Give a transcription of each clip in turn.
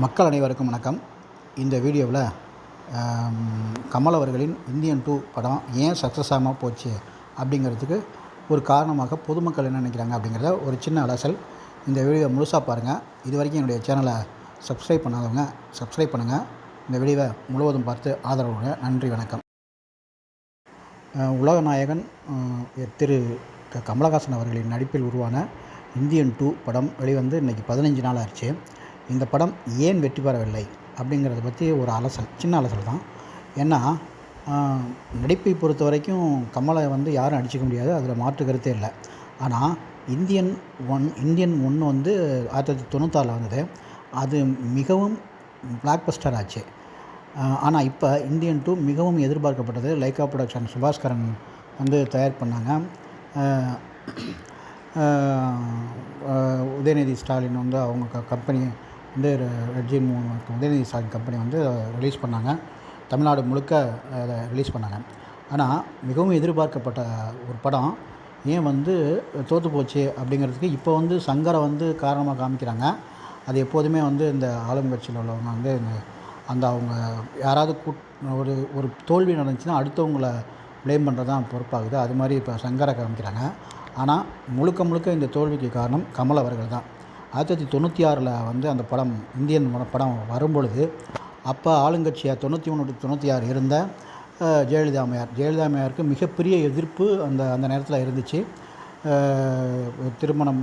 மக்கள் அனைவருக்கும் வணக்கம். இந்த வீடியோவில் கமல் அவர்களின் இந்தியன் டூ படம் ஏன் சக்ஸஸ் ஆகாமல் போச்சு அப்படிங்கிறதுக்கு ஒரு காரணமாக பொதுமக்கள் என்ன நினைக்கிறாங்க அப்படிங்கிறத ஒரு சின்ன அலசல் இந்த வீடியோ முழுசாக பாருங்கள் இது வரைக்கும் என்னுடைய சேனலை சப்ஸ்கிரைப் பண்ணாதவங்க சப்ஸ்கிரைப் பண்ணுங்கள் இந்த வீடியோவை முழுவதும் பார்த்து ஆதரவு நன்றி வணக்கம். உலக நாயகன் திரு கமலஹாசன் அவர்களின் நடிப்பில் உருவான இந்தியன் டூ படம் வெளிவந்து இன்றைக்கி பதினஞ்சு நாள் ஆச்சு. இந்த படம் ஏன் வெற்றி பெறவில்லை அப்படிங்கிறத பற்றி ஒரு அலசல் சின்ன அலசல் தான். ஏன்னா நடிப்பை பொறுத்த வரைக்கும் கமலை வந்து யாரும் அடிச்சிக்க முடியாது அதில் மாற்று கருத்தே இல்லை. ஆனால் இந்தியன் ஒன் இந்தியன் ஒன்று வந்து ஆயிரத்தி தொள்ளாயிரத்தி தொண்ணூத்தாறில் வந்தது. அது மிகவும் பிளாக் பஸ்டர் ஆச்சு. ஆனால் இப்போ இந்தியன் டூ மிகவும் எதிர்பார்க்கப்பட்டது. லைக்கா ப்ரொடக்ஷன் சுபாஸ்கரன் வந்து தயார் பண்ணாங்க. உதயநிதி ஸ்டாலின் வந்து அவங்க க கம்பெனி வந்து ரெட்ஜி உதயநிதி ஸ்டாலின் கம்பெனி வந்து ரிலீஸ் பண்ணாங்க. தமிழ்நாடு முழுக்க அதை ரிலீஸ் பண்ணாங்க. ஆனால் மிகவும் எதிர்பார்க்கப்பட்ட ஒரு படம் ஏன் வந்து தோற்று போச்சு அப்படிங்கிறதுக்கு இப்போ வந்து சங்கரை வந்து காரணமாக காமிக்கிறாங்க. அது எப்போதுமே வந்து இந்த ஆளுங்கட்சியில் உள்ளவங்க வந்து அந்த அவங்க யாராவது கூட் ஒரு ஒரு தோல்வி நடந்துச்சுன்னா அடுத்தவங்கள ப்ளேம் பண்ணுறது தான் பொறுப்பாகுது. அது மாதிரி இப்போ சங்கரை காமிக்கிறாங்க. ஆனால் முழுக்க முழுக்க இந்த தோல்விக்கு காரணம் கமல் அவர்கள் தான். ஆயிரத்தி தொள்ளாயிரத்தி தொண்ணூற்றி ஆறில் வந்து அந்த படம் இந்தியன் படம் வரும்பொழுது அப்போ ஆளுங்கட்சியாக தொண்ணூற்றி ஒன்று தொண்ணூற்றி ஆறு இருந்த ஜெயலலிதா அம்மையார். ஜெயலலிதா அம்மையாருக்கு மிகப்பெரிய எதிர்ப்பு அந்த அந்த நேரத்தில் இருந்துச்சு. திருமணம்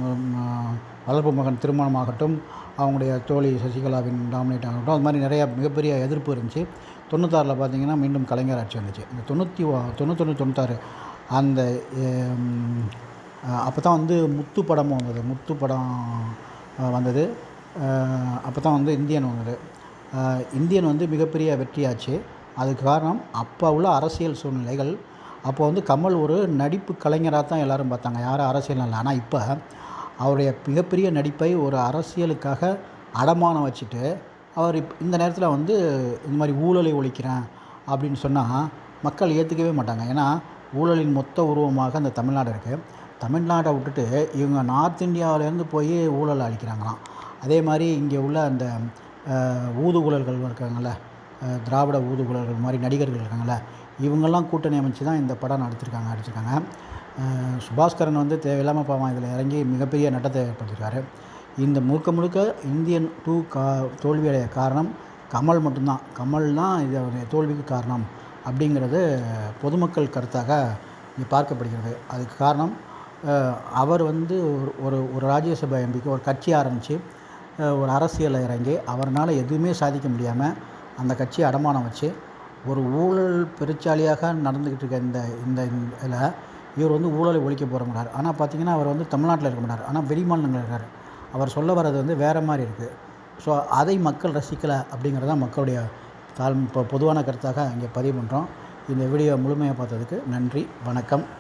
வளர்ப்பு மகன் திருமணமாகட்டும் அவங்களுடைய தோழி சசிகலாவின் டாமினேட் ஆகட்டும் அது மாதிரி நிறையா மிகப்பெரிய எதிர்ப்பு இருந்துச்சு. தொண்ணூத்தாறில் பார்த்தீங்கன்னா மீண்டும் கலைஞர் ஆட்சி வந்துச்சு. இந்த தொண்ணூற்றி தொண்ணூத்தொன்று தொண்ணூத்தாறு அந்த அப்போ தான் வந்து முத்து படமும் வந்தது. முத்து படம் வந்தது. அப்போ தான் வந்து இந்தியன் வந்தது. இந்தியன் வந்து மிகப்பெரிய வெற்றியாச்சு. அதுக்கு காரணம் அப்போ உள்ள அரசியல் சூழ்நிலைகள். அப்போ வந்து கமல் ஒரு நடிப்பு கலைஞராக தான் எல்லாரும் பார்த்தாங்க. யாரும் அரசியல் இல்லை. ஆனால் இப்போ அவருடைய மிகப்பெரிய நடிப்பை ஒரு அரசியலுக்காக அடமானம் வச்சுட்டு அவர் இப் இந்த நேரத்தில் வந்து இந்த மாதிரி ஊழலை ஒழிக்கிறேன் அப்படின்னு சொன்னால் மக்கள் ஏற்றுக்கவே மாட்டாங்க. ஏன்னா ஊழலின் மொத்த உருவமாக அந்த தமிழ்நாடு இருக்குது தமிழ்நாட்டை விட்டுட்டு இவங்க நார்த் இந்தியாவிலேருந்து போய் ஊழல் அழிக்கிறாங்களாம் அதே மாதிரி இங்கே உள்ள அந்த ஊதுகுழல்கள் இருக்காங்கள்ல திராவிட ஊதுகுழல்கள் மாதிரி நடிகர்கள் இருக்காங்கள்ல இவங்கெல்லாம் கூட்டணி அமைச்சு தான் இந்த படம் நடிச்சிருக்காங்க அடிச்சிருக்காங்க சுபாஸ்கரன் வந்து தேவையில்லாமல் பாவம் இதில் இறங்கி மிகப்பெரிய நட்டத்தை ஏற்படுத்தியிருக்காரு இந்த முழுக்க முழுக்க இந்தியன் டூ கா தோல்வியடைய காரணம் கமல் மட்டும்தான். கமல் தான் இதோடைய தோல்விக்கு காரணம் அப்படிங்கிறது பொதுமக்கள் கருத்தாக இங்கே பார்க்கப்படுகிறது. அதுக்கு காரணம் அவர் வந்து ஒரு ஒரு ஒரு ராஜ்யசபா எம்பிக்கு ஒரு கட்சி ஆரம்பித்து ஒரு அரசியலில் இறங்கி அவரால் எதுவுமே சாதிக்க முடியாமல் அந்த கட்சியை அடமானம் வச்சு ஒரு ஊழல் பெருச்சாலியாக நடந்துக்கிட்டு இருக்க இந்த இந்த இதில் இவர் வந்து ஊழலை ஒழிக்க போகிற மாட்டார் ஆனால் பார்த்திங்கன்னா அவர் வந்து தமிழ்நாட்டில் இருக்க மாட்டார். ஆனால் வெளிமாநிலங்களில் இருக்கார். அவர் சொல்ல வர்றது வந்து வேறு மாதிரி இருக்குது ஸோ அதை மக்கள் ரசிக்கலை அப்படிங்கிறது தான் மக்களுடைய தாழ் இப்போ பொதுவான கருத்தாக இங்கே பதிவு பண்ணுறோம் இந்த வீடியோ முழுமையாக பார்த்ததுக்கு நன்றி வணக்கம்.